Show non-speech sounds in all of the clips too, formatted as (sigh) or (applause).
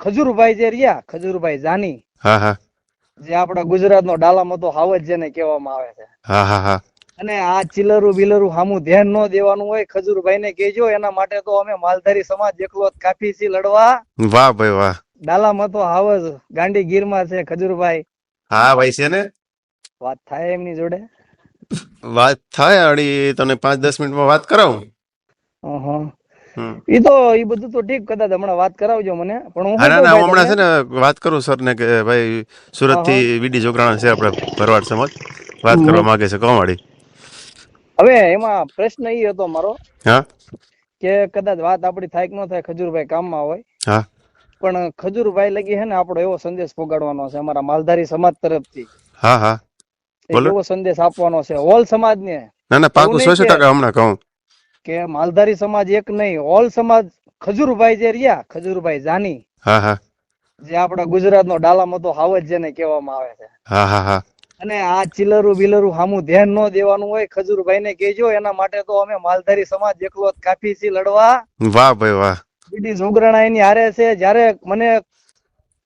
ખજૂરભાઈ જે રહ્યા ખજુરભાઈ જાની હા હા. જે આપણા ગુજરાતનો ડાલામતો હાવજ જેને કહેવામાં આવે છે. હા હા હા. અને આ ચિલરું બિલરું હામું ધ્યાન ન દેવાનું હોય ખજુરભાઈ ને કેજો એના માટે તો અમે માલધારી સમાજ એકલો જ કાફી છીએ લડવા. વાહ ભાઈ વાહ. ડાલામતો હાવજ ગાંડી ગીરમાં છે ખજૂરભાઈ. હા ભાઈ છે ને? વાત થાય એમની જોડે? વાત થાય અડી તને પાંચ દસ મિનિટમાં વાત કરાવું. ઈ તો ઈ બધું તો ઠીક કદાચ હમણાં વાત કરાવજો મને પણ હું ના ના હમણાં છે ને વાત કરું સર ને કે ભાઈ સુરતથી વીડી જોગરાણા છે આપણે ભરવાડ સમાજ. વાત કરવા માંગે છે કોમાડી? હવે એમાં પ્રશ્ન ઈ હતો મારો હા? કે કદાચ વાત આપડી થાય કે ન થાય ખજૂરભાઈ કામમાં હોય. હા. પણ ખજૂરભાઈ લગી હે ને આપણો એવો સંદેશ પોગાડવાનો છે અમારા માલધારી સમાજ તરફથી. હા હા. એવો સંદેશ આપવાનો છે ઓલ સમાજને. ના ના પાકું એવું સો નહીં કે- ટકા હમણાં કહું. કે માલધારી સમાજ એક નહીં ઓલ સમાજ ખજુરભાઈ જે રહ્યા ખજુરભાઈ જાની જે આપણા ગુજરાતનો ડાલામતો હાવજ જેને કહેવામાં આવે છે. અને આ ચિલરું બિલરું હામું ધ્યાન ન દેવાનું હોય ખજૂરભાઈ ને કેજો એના માટે તો અમે માલધારી સમાજ એકલો કાપી છી લડવા. વાહ ભાઈ વાહ. બીડી જોગરાણા એની હારે છે જ્યારે મને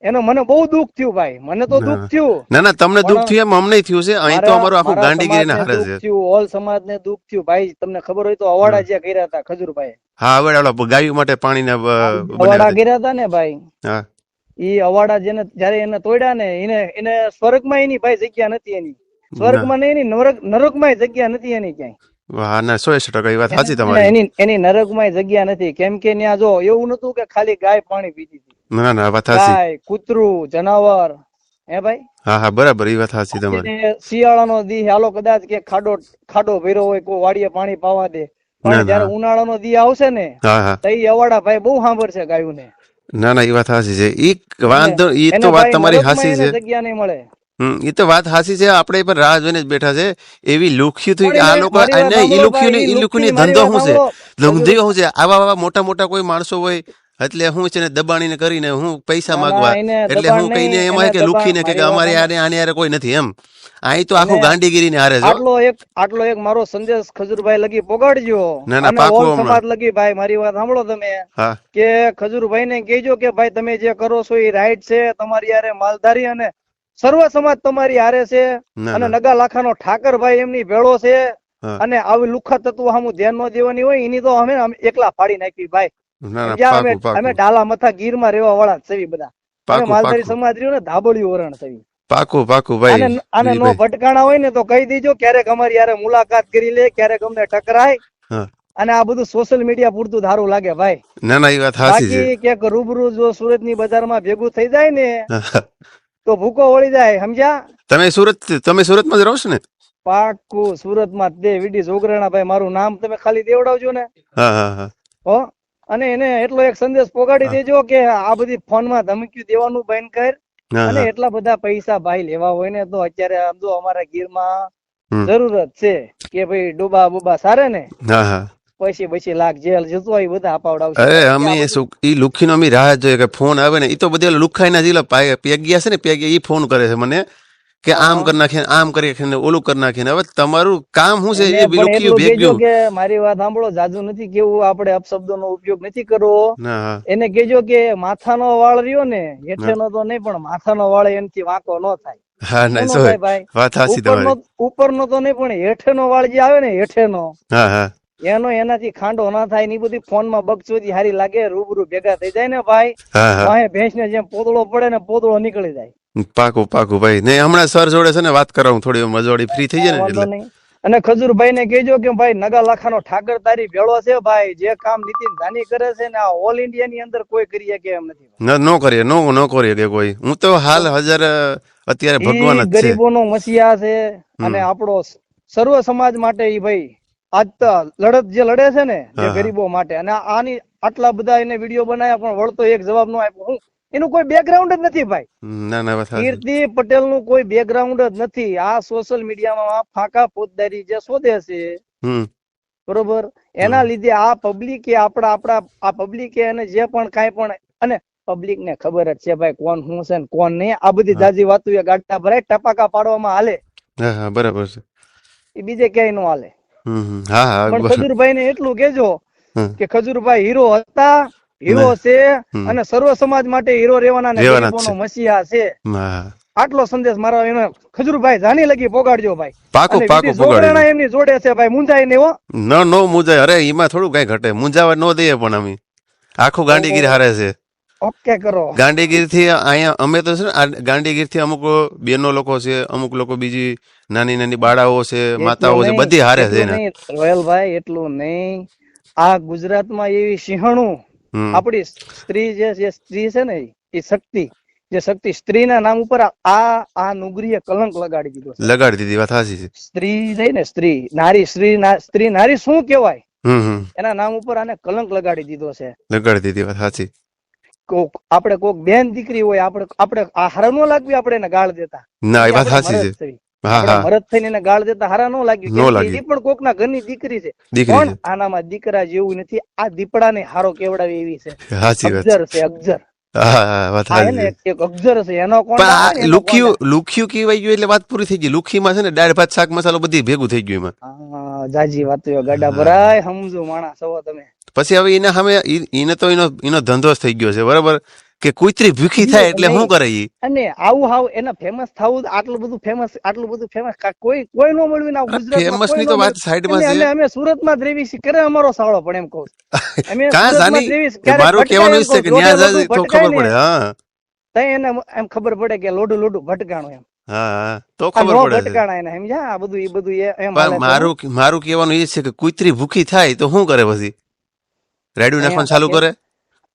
એનો મને બહુ દુઃખ થયું ભાઈ. મને તો દુઃખ થયું. ના ના તમને દુઃખ થયું એમ અમને થયું છે. અહીં તો અમારું આખું ગાંડીગીરી ના હારે છે. થયું. ઓલ સમાજને દુઃખ થયું. ભાઈ તમને ખબર હોય તો અવાડા જે કર્યા હતા ખજુરભાઈ હા અવાડા ગાયો માટે પાણી ને અવાડા કર્યા હતા ને ભાઈ. હા. ઈ અવાડા જેને જયારે એને તોડ્યા ને એને એને સ્વર્ગમાં એની ભાઈ જગ્યા નથી એની. સ્વર્ગમાં નહીં એની નરક નરકમાં જગ્યા નથી એની ક્યાંય. ના સો ટકા એ વાત સાચી તમારી. એની એની નરકમાં જગ્યા નથી. કેમ કે ત્યાં જો એવું નતું કે ખાલી ગાય પાણી પીતી હતી. ના ના વાત સાચી. ગાય કૂતરું જનાવર. હે ભાઈ? હા હા બરાબર એ વાત સાચી તમારી. શિયાળાનો દી હાલો કદાચ કે ખાડો ખાડો ભર્યો હોય કોઈ વાડીએ પાણી પાવા દે. પણ ના. જયારે ઉનાળાનો દી આવશે ને હા હા. તો એ અવાડા ભાઈ બહુ સાંભળશે ગાયુંને. ના ના એ વાત સાચી છે. ઈ વાંધો એ તો વાત તમારી સાચી છે. જગ્યા નહીં મળે. હમ, ઈ તો વાત હાસી છે આપણે પણ રાહ જોઈને જ બેઠા છે. એવી લુખ્યું થયું કે આ લોકો નહીં, ઈ લુખ્યું લુખ્યુંની લુખ્ખીની ધંધો શું છે? ધંધો શું છે? આવા આવા મોટા મોટા કોઈ માણસો હોય એટલે હું છે ને દબાણીને કરીને હું પૈસા માંગવા. એટલે હું કહીને એમાં કે લુખીને કે અમારે આને આને હારે કોઈ નથી એમ. અહીં તો આખું ગાંડીગીરીને હારે છે આટલો એક આટલો એક મારો સંદેશ ખજુરભાઈ લગી પોગાડજો. ના, ના, પાકું. સમાજ લગી ભાઈ મારી વાત સાંભળો તમે. કે ખજુરભાઈ ને કહેજો કે ભાઈ તમે જે કરો છો એ રાઈટ છે તમારી આરે માલધારી અને સર્વ સમાજ તમારી હારે છે અને નગા લાખાનો ઠાકરભાઈ એમની ભેળો છે અને આવી લુખા તત્વ સામું ધ્યાન ન દેવાની હોય એની તો અમે એકલા ફાડી નાખી ભાઈ. અમે? ડાલા મથા ગીરમાં રહેવા વાળા છે બધા. માલધારી સમાજ રહ્યું ને ધાબળિયું વરણ છે. પાકું પાકું ભાઈ. આને નો ભટકાણા હોય ને તો કહી દેજો ક્યારેક અમારી યારે મુલાકાત કરી લે ક્યારેક અમને ટકરાય. અને આ બધું સોશિયલ મીડિયા પૂરતું ધારું લાગે ભાઈ. ના ના એ વાત સાચી છે. ક્યાંક રૂબરૂ જો સુરતની બજારમાં ભેગું થઈ જાય ને તો ભૂકો વળી જાય સમજ્યા? તમે સુરત તમે સુરતમાં જ રહો છો ને? પાકું સુરતમાં દે વીડી જોગરાણા ભાઈ મારું નામ તમે ખાલી દેવડાવજો ને. હા હા હા. હો? અને એને એટલો એક સંદેશ પોગાડી દેજો કે આ બધી ફોનમાં ધમકી દેવાનું બંધ કર. અને એટલા બધા પૈસા ભાઈ લેવા હોય ને તો અત્યારે આમ તો અમારા ગીરમાં માં જરૂરત છે કે ભાઈ ડોબા બોબા સારે ને. હા હા. પછી પછી લાખ જેલ જતો એ બધા અપાવડાવશે. અરે અમે ઈ લુખીનો અમે રાહ જોઈએ કે ફોન આવે ને ઈ તો બધા લુખાઈના જીલા પેગિયા છે ને પેગ્યા ઈ ફોન કરે છે મને કે આમ. કરી નાખીએ આમ કરી નાખીએ ને ઓલું કરી નાખીએ હવે તમારું કામ શું છે? એ લુખીયું ભેગ્યું. કે મારી વાત સાંભળો જાજુ નથી કેવું આપણે અપશબ્દોનો ઉપયોગ નથી કરવો. એને કેજો કે માથાનો વાળ રહ્યો ને હેઠેનો તો નહીં પણ માથાનો વાળ એનાથી વાંકો ન થાય. હા ના વાત સાચી તમારી. ઉપરનો તો નહીં પણ હેઠેનો વાળ જે આવે ને હેઠેનો હા હા. એનો એનાથી ખાંડો ના થાય ને બધી ફોનમાં બકચોદી હારી લાગે રૂબરૂ ભેગા થઈ જાય ને ભાઈ. હા ભેંસ ને જેમ પોદળો પડે ને પોદળો નીકળી જાય. પાકું પાકું ભાઈ. ને હમણાં સર જોડે છે ને વાત કરાવું થોડી મજવાડી ફ્રી થઈ જાય ને એટલે. અને ખજુરભાઈ ને કહેજો કે ભાઈ નગા લખાનો ઠાકર તારી ભેળો છે ભાઈ જે કામ નીતિન ધાની કરે છે ને આ ઓલ ઇન્ડિયા ની અંદર કોઈ કરી શકે એમ નથી. ન નો કરીએ નો નો કરીએ કે કોઈ. હું તો હાલ હજાર અત્યારે ભગવાન જ છે. ગરીબોનો મસીહા છે અને આપણો સર્વ સમાજ માટે ઈ ભાઈ આજ તો લડત જે લડે છે ને જે. ગરીબો માટે. અને આની આટલા બધા એને વીડિયો બનાવ્યા પણ વળતો એક જવાબ નો આપ્યો. હું એનું કોઈ બેકગ્રાઉન્ડ જ નથી ભાઈ. ના ના કીર્તિ પટેલનું કોઈ બેકગ્રાઉન્ડ જ નથી. આ સોશિયલ મીડિયામાં ફાંકા ફોજદારી જે શોધે છે બરોબર? એના લીધે આ પબ્લિકે આપણા આપણા આ પબ્લિકે એને જે પણ કાંઈ પણ અને પબ્લિક ને ખબર જ છે ભાઈ કોણ હું છે ને કોણ નહીં. આ બધી. જાજી વાતો એ ગાડતા ભરાય ટપાકા પાડવામાં હાલે. બરાબર છે. એ બીજે ક્યાંય નો હાલે. પણ ખજુરભાઈ ને એટલું કેજો કે ખજુરભાઈ હીરો હતા હીરો છે અને સર્વ સમાજ માટે હીરો રહેવાના ને રહેવાના જ ગરીબોનો છે. મસીહા છે. આટલો સંદેશ મારા એને ખજુરભાઈ જાની લગી પોગાડજો ભાઈ. પાકો પાકો પાકું વિધિ જોગરાણા પોગાડી એમની જોડે છે ભાઈ મુંજાય ને હો. ન નો મુંજાય અરે એમાં થોડું કઈ ઘટે. મુંજાવા ન દઈએ પણ અમે. આખું ગાંડીગીર હારે છે. ઓકે કરો. ગાંડીગીરથી અહીંયા અમે તો છે ને ગાંડીગીરથી અમુક બેનો લોકો છે અમુક લોકો બીજી નાની નાની બાળાઓ છે માતાઓ છે બધી હારે છે ને રોયલભાઈ એટલું નહીં. આ ગુજરાતમાં એવી સિંહણું આપણી સ્ત્રી જે જે સ્ત્રી છે ને એ શક્તિ જે શક્તિ સ્ત્રીના નામ ઉપર આ આ નુગરીએ કલંક લગાડી દીધો લગાડી દીધી વાત સાચી છે. સ્ત્રી છે ને સ્ત્રી નારી સ્ત્રી સ્ત્રી નારી શું કહેવાય? એના નામ ઉપર આને કલંક લગાડી દીધો છે. લગાડી દીધી વાત સાચી. કોક આપણે કોક બેન દીકરી હોય આપણે આપણે આ હારા ન લાગવી આપણે એને ગાળ દેતા. ના એ વાત સાચી છે. મરદ થઈને એને ગાળ દેતા હારા ન લાગ્યું. ઈ પણ કોકના ઘરની દીકરી છે. દીકરી પણ આનામાં દીકરા જેવું નથી. આ દીપડાને હારો કેવડાવે એવી છે. અગજર છે અગજર એનો એનો પછી હવે એના સામે ઈને તો એનો એનો ધંધો થઈ ગયો છે બરાબર? કે કુતરી ભૂખી થાય એટલે શું કરે ઈ? અને આવું હાવ એના ફેમસ થવું આટલું બધું ફેમસ આટલું બધું ફેમસ કોઈ કોઈ નો મળવી ના ગુજરાત ફેમસની તો વાત સાઈડમાં છે. અમે સુરતમાં જ રેવી છીએ. કરે અમારો સાળો પણ એમ કહું (laughs) અમે કાં સુરતમાં જાની જ મારું કહેવાનું ઈ છે કે ન્યા જાય તો ખબર પડે હા. તઈ એને એમ ખબર પડે કે લોડું લોડું ભટકાણું એમ. હા તો ખબર પડે. ભટકાણા એને સમજ્યા? આ બધું એ બધું એમ છે. મારું મારું કહેવાનું એ છે કે કુતરી ભૂખી થાય તો શું કરે પછી? રેડિયો નાખવાનું ચાલુ કરે?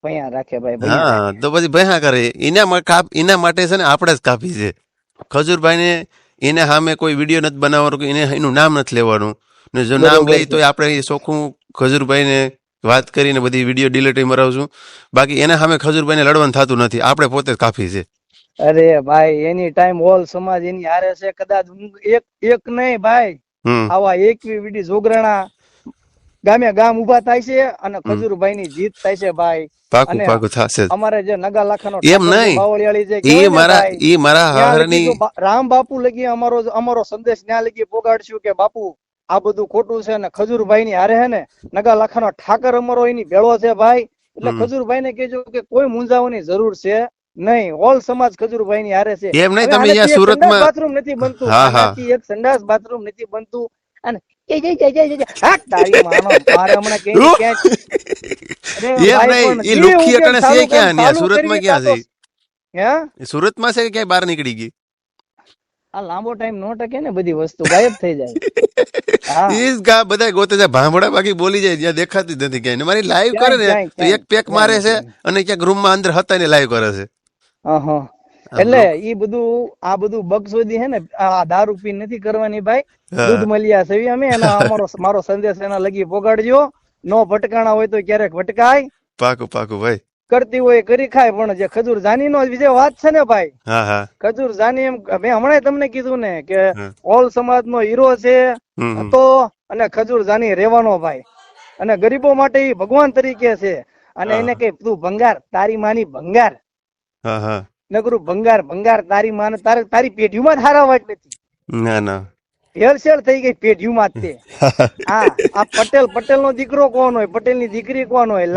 ભૈયા રાખે ભાઈ હા તો પછી ભયા કરે. એના કાપ એના માટે છે ને આપણે જ કાપી છે. ખજૂરભાઈને એને સામે કોઈ વીડિયો નથી બનાવવાનો કે એને એનું નામ નથી લેવાનું. ને જો નામ લઈ તો આપણે ચોખ્ખું ચોખ્ખું ખજૂરભાઈને વાત કરીને બધી વીડિયો ડિલેટ મરાવશું બાકી એના સામે ખજૂરભાઈને લડવાનું થતું નથી. આપણે પોતે જ કાપી છે. અરે ભાઈ એની ટાઈમ ઓલ સમાજ એની હારે છે. કદાચ એક એક નહીં ભાઈ. આવા એકવી વિડી જોગરાણા ગામે ગામ ઊભા થાય છે અને ખજૂરભાઈ ની જીત થાય છે ભાઈ. પાકું પાકું થશે. અમારે જે નગા લાખાનો એમ નહીં. એ મારા એ મારા હારની રામ બાપુ લગી અમારો અમારો સંદેશ ન્યા લગી પોગાડશું કે બાપુ આ બધું ખોટું છે ને ખજૂરભાઈ ની હારે હે ને નગા લાખાનો ઠાકર અમારો એની ભેળો છે ભાઈ. એટલે. ખજૂરભાઈ ને કેજો કે કોઈ મૂંઝાવાની જરૂર છે નહીં. ઓલ સમાજ ખજૂરભાઈ ની હારે છે. એમ નહીં તમે અહીંયા સુરતમાં બાથરૂમ નથી બનતું. હા, હા. એક સંડાસ બાથરૂમ નથી બનતું. અને એ તારી માનો મારે હમણાં એ લુખી અટણે છે? ક્યાં? ક્યાં છે? હે? છે કે ક્યાંય બહાર નીકળી ગઈ? આ લાંબો ટાઈમ નો ટકે ને બધી વસ્તુ ગાયબ થઈ જાય. (laughs) હા. ઈ ગા બધા ગોતે છે ભાંભડા બાકી બોલી જાય જ્યાં દેખાતી નથી ક્યાંય. મારી લાઈવ કરે ને તો એક પેક મારે છે અને ક્યાંક રૂમમાં અંદર હતા ને લાઈવ કરે છે. અહં. એટલે ઈ બધું આ બધું બગસોદી હે ને આ દારૂ પી નથી કરવાની ભાઈ. દૂધ મળ્યા સેવી અમે એના અમારો (laughs) મારો સંદેશ એના લગી પોગાડજો. નો ભટકાણા હોય તો ક્યારેક ભટકાય. પાકું પાકું ભાઈ. કરતી હોય કરી ખાય પણ જે ખજૂર જાની નો વિજય વાત છે ને ભાઈ. ખજૂર જાની એમ મેં હમણાં તમને કીધું ને કે ઓલ સમાજ નો હીરો છે. તો અને ખજૂર જાની રેવાનો ભાઈ. અને ગરીબો માટે ઈ ભગવાન તરીકે છે. અને એને કઈ તું ભંગાર તારી માની ભંગાર. નગરું ભંગાર ભંગાર તારી માને તારે તારી પેઢીમાં જ હારા વાત નથી. ના ના. ભેળસેળ થઈ ગઈ પેઢીમાં જ તે. (laughs) હા આ પટેલ પટેલ નો દીકરો કોણ હોય? પટેલની દીકરી કોણ હોય?